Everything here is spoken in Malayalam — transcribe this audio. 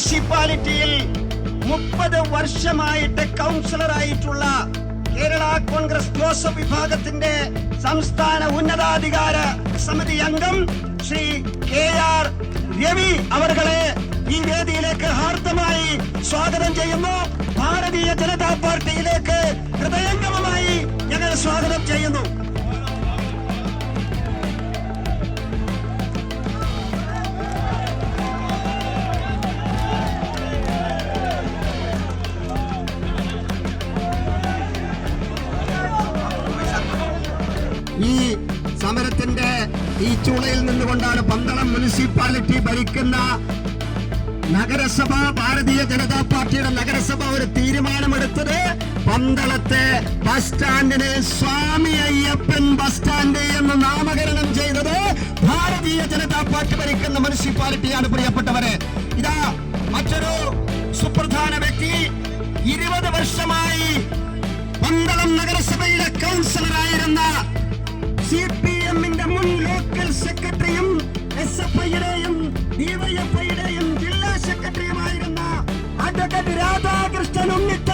മുനിസിപ്പാലിറ്റിയിൽ മുപ്പത് വർഷമായിട്ട് കൗൺസിലറായിട്ടുള്ള കേരള കോൺഗ്രസ് ജോസഫ് വിഭാഗത്തിന്റെ സംസ്ഥാന ഉന്നതാധികാര സമിതി അംഗം ശ്രീ കെ ആർ രവി അവർകളെ ഈ വേദിയിലേക്ക് ഹാർദമായി സ്വാഗതം ചെയ്യുന്നു. ഭാരതീയ ജനതാ പാർട്ടിയിലേക്ക് ഹൃദയംഗമമായി ഞങ്ങൾ സ്വാഗതം ഈ സമരത്തിന്റെ ഈ ചൂളയിൽ നിന്നുകൊണ്ടാണ് പന്തളം മുനിസിപ്പാലിറ്റി ഭരിക്കുന്ന നഗരസഭ ഭാരതീയ ജനതാ പാർട്ടിയുടെ നഗരസഭ ഒരു തീരുമാനമെടുത്തത് പന്തളത്തെ ബസ് സ്റ്റാൻഡിനെ സ്വാമി അയ്യപ്പൻ ബസ് സ്റ്റാൻഡ് എന്ന് നാമകരണം ചെയ്തത് ഭാരതീയ ജനതാ പാർട്ടി ഭരിക്കുന്ന മുനിസിപ്പാലിറ്റിയാണ് പ്രിയപ്പെട്ടവരെ. ഇതാ മറ്റൊരു സുപ്രധാന വ്യക്തി. ഇരുപത് വർഷമായി പന്തളം നഗരസഭയിലെ കൗൺസിലറായിരുന്ന സി പി എമ്മിന്റെ മുൻ ലോക്കൽ സെക്രട്ടറിയും എസ് എഫ് ഐയുടെയും ഡിവൈഎഫ്ഐയുടെയും ജില്ലാ സെക്രട്ടറിയുമായിരുന്ന അഡ്വക്കേറ്റ് രാധാകൃഷ്ണൻ ഉണ്ണിത്ത